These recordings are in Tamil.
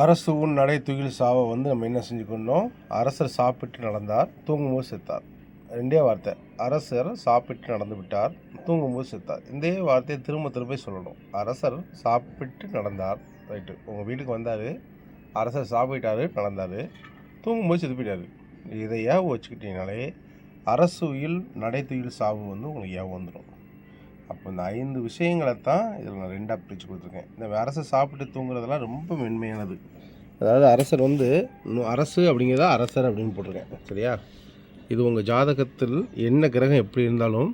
அரசு உன் நடை துகில் சாவை வந்து நம்ம என்ன செஞ்சுக்கணும் அரசர் சாப்பிட்டு நடந்தார் தூங்கும்போது செத்தார். ரெண்டே வார்த்தை. அரசர் சாப்பிட்டு நடந்து விட்டார் தூங்கும்போது செத்தார். இந்த வார்த்தையை திரும்ப திரும்ப சொல்லணும். அரசர் சாப்பிட்டு நடந்தார். ரைட்டு. உங்கள் வீட்டுக்கு வந்தார் அரசர் சாப்பிட்டாரு நடந்தார் தூங்கும்போது செத்து போயிட்டார். இதை ஏன் வச்சுக்கிட்டீங்கனாலே அரசு உயில் நடை துயில் சாவு வந்து உங்களுக்கு ஏன் வந்துடும்? அப்போ இந்த ஐந்து விஷயங்களை தான் இதில் நான் ரெண்டாக பிரித்து கொடுத்துருக்கேன். இந்த அரசு சாப்பிட்டு தூங்குறதெல்லாம் ரொம்ப மென்மையானது. அதாவது அரசர் வந்து இன்னும் அரசு அப்படிங்கிறத அரசர் அப்படின்னு போட்டிருக்கேன். சரியா? இது உங்கள் ஜாதகத்தில் என்ன கிரகம் எப்படி இருந்தாலும்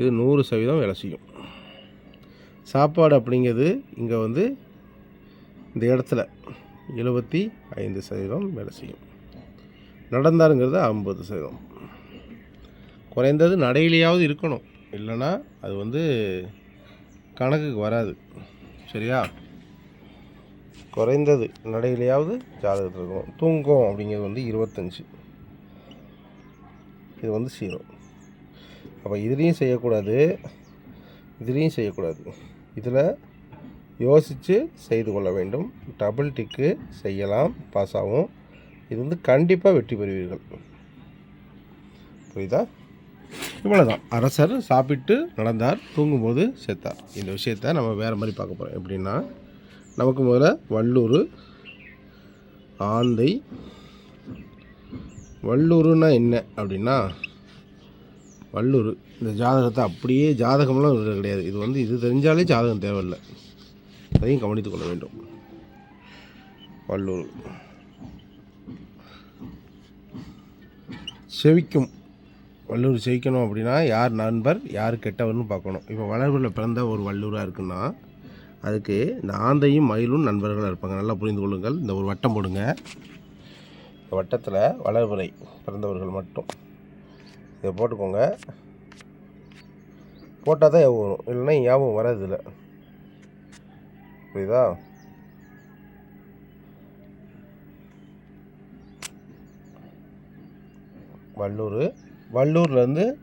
இது நூறு சதவீதம் வேலை செய்யும். சாப்பாடு அப்படிங்கிறது இங்கே வந்து இந்த இடத்துல எழுபத்தி ஐந்து சதவீதம் வேலை செய்யும். நடந்தாருங்கிறது ஐம்பது சதவீதம். குறைந்தது நடையிலேயாவது இருக்கணும். இல்லைன்னா அது வந்து கணக்குக்கு வராது. சரியா? குறைந்தது நடையிலையாவது ஜாதகத்தில் இருக்கும் தூங்கம் அப்படிங்கிறது வந்து இருபத்தஞ்சி. இது வந்து சீரோ அப்போ இதுலேயும் செய்யக்கூடாது இதுலேயும் செய்யக்கூடாது. இதில் யோசித்து செய்து கொள்ள வேண்டும். டபுள் டிக்கு செய்யலாம் பாஸ் ஆகும். இது வந்து கண்டிப்பாக வெற்றி பெறுவீர்கள். புரியுதா? இவ்வளோதான் அரசர் சாப்பிட்டு நடந்தார் தூங்கும்போது செத்தார். இந்த விஷயத்த நம்ம வேறு மாதிரி பார்க்க போகிறோம் எப்படின்னா நமக்கு முதல்ல வள்ளூர் ஆந்தை. வள்ளூருன்னா என்ன அப்படின்னா வள்ளூர் இந்த ஜாதகத்தை அப்படியே ஜாதகம்லாம் கிடையாது. இது வந்து இது தெரிஞ்சாலே ஜாதகம் தேவையில்லை. அதையும் கவனித்துக் கொள்ள வேண்டும். வள்ளூர். செவிக்கும் வள்ளூர் ஜெயிக்கணும் அப்படின்னா யார் நண்பர் யார் கெட்டவர்னு பார்க்கணும். இப்போ வளர்வில் பிறந்த ஒரு வள்ளூராக இருக்குன்னா அதுக்கு இந்த ஆந்தையும் மயிலும் நண்பர்களாக இருப்பாங்க. நல்லா புரிந்து கொள்ளுங்கள். இந்த ஒரு வட்டம் போடுங்க. இந்த வட்டத்தில் வளர்வுரை பிறந்தவர்கள் மட்டும். இதை போட்டுக்கோங்க. போட்டால் தான் ஞாபகம் வரும். இல்லைன்னா ஞாபகம் வராது இதில் புரியுதா? வள்ளூர் வள்ளூர்லேருந்து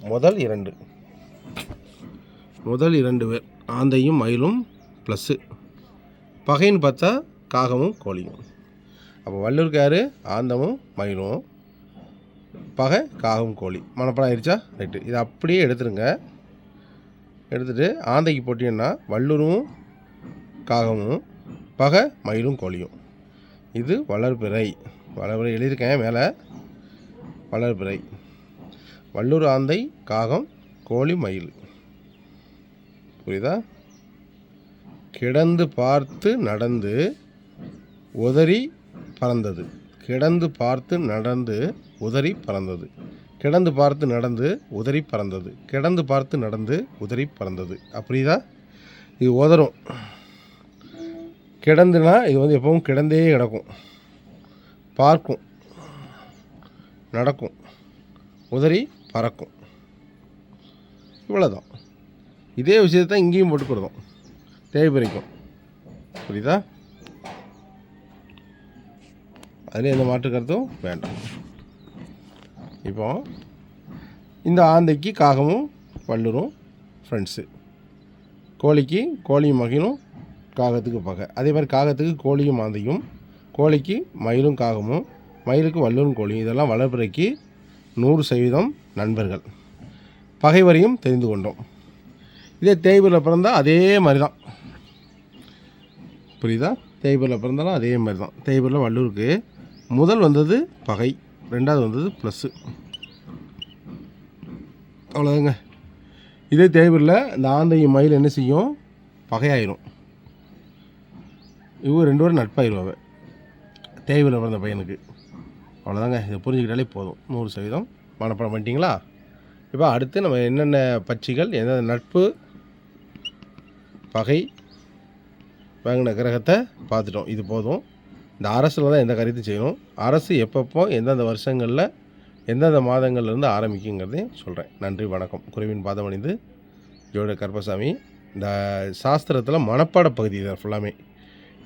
முதல் இரண்டு. முதல் இரண்டு பேர் ஆந்தையும் மயிலும் ப்ளஸ்ஸு பகைன்னு பார்த்தா காகமும் கோழியும். அப்போ வள்ளூருக்கு ஆந்தமும் மயிலும். பகை காகம் கோழி. மனப்படம் ஆயிடுச்சா? ரைட்டு இதை அப்படியே எடுத்துருங்க. எடுத்துகிட்டு ஆந்தைக்கு போட்டிங்கன்னா வள்ளூரும் காகமும் பகை மயிலும் கோழியும். இது வளர்பிறை. வளர்பிறை எழுதியிருக்கேன் மேலே. வளர்பிறை. வள்ளூர் ஆந்தை காகம் கோழி மயில். புரியுதா? கிடந்து பார்த்து நடந்து உதறி பறந்தது. கிடந்து பார்த்து நடந்து உதறி பறந்தது. கிடந்து பார்த்து நடந்து உதறி பறந்தது. கிடந்து பார்த்து நடந்து உதறி பறந்தது. அப்படிதா இது உதறும். கிடந்துனா இது வந்து எப்பவும் கிடந்தே கிடக்கும். பார்க்கும். நடக்கும். உதறி பறக்கும். இவ்வளோதான் இதே விஷயத்தை இங்கேயும் போட்டு கொடுக்கும் தேய்பிரைக்கும். புரியுதா? அதில் எந்த மாற்று கருத்தும் வேண்டாம். இப்போ இந்த ஆந்தைக்கு காகமும் வள்ளூரும் ஃப்ரெண்ட்ஸு கோழிக்கு கோழியும் மகிழும் காகத்துக்கு பகை. அதே மாதிரி காகத்துக்கு கோழியும் ஆந்தையும் கோழிக்கு மயிலும் காகமும் மயிலுக்கு வல்லூரும் கோழியும். இதெல்லாம் வளர்ப்புறைக்கு நூறு சதவீதம் நண்பர்கள். பகைவரையும் தெரிந்து கொண்டோம். இதே தேய்பிரில் பிறந்தால் அதே மாதிரி தான் புரியுதா? தேய்பிரில் பிறந்தாலும் அதே மாதிரி தான் தேய்பிரில் வள்ளூருக்கு முதல் வந்தது பகை ரெண்டாவது வந்தது ப்ளஸ்ஸு அவ்வளோதாங்க இதே தேய்பிரில் இந்த ஆந்தையும் மயில் என்ன செய்யும்? பகையாயிரும். இவங்க ரெண்டு பேரும் நட்பாயிருவாங்க. தேய்பிரில் பிறந்த பையனுக்கு. அவ்வளோதாங்க இதை புரிஞ்சுக்கிட்டாலே போதும். நூறு சதவீதம். மனப்பாடம் பண்ணிட்டீங்களா? இப்போ அடுத்து நம்ம என்னென்ன பட்சிகள் எந்தெந்த நட்பு பகை வாங்கின கிரகத்தை பார்த்துட்டோம். இது போதும். இந்த அரசில் தான் எந்த காரியத்தையும் செய்யணும். அரசு எப்பப்போ எந்தெந்த வருஷங்களில் எந்தெந்த மாதங்கள்லேருந்து ஆரம்பிக்குங்கிறதையும் சொல்கிறேன் நன்றி வணக்கம். குருவின் பாதம் அணிந்து ஜோட கருப்பசாமி. இந்த சாஸ்திரத்தில் மனப்பாட பகுதி தான் ஃபுல்லாமே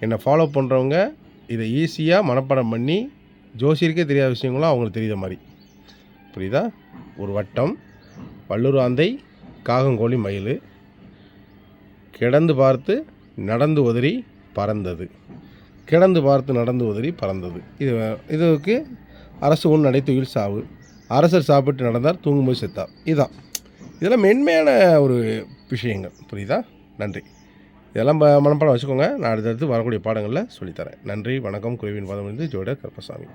என்னை ஃபாலோ பண்ணுறவங்க இதை ஈஸியாக மனப்பாடம் பண்ணி ஜோசியருக்கே தெரியாத விஷயங்களும் அவங்களுக்கு தெரியுத மாதிரி. புரியுதா? ஒரு வட்டம் வள்ளூர் காகங்கோழி மயில் கிடந்து பார்த்து நடந்து உதறி பறந்தது. கிடந்து பார்த்து நடந்து உதறி பறந்தது. இது இதுக்கு அரசு ஒன்று நடைத்துயில் சாவு. அரசர் சாப்பிட்டு நடந்தார் தூங்கும்போது செத்தார் இதுதான். இதெல்லாம் மென்மையான ஒரு விஷயங்கள். புரியுதா? நன்றி. இதெல்லாம் மனப்பாடம் வச்சுக்கோங்க. நான் அடுத்தடுத்து வரக்கூடிய பாடங்களில் சொல்லித்தரேன். நன்றி வணக்கம். குருவின் பாதம் இருந்து ஜோடர் கருப்பசாமி.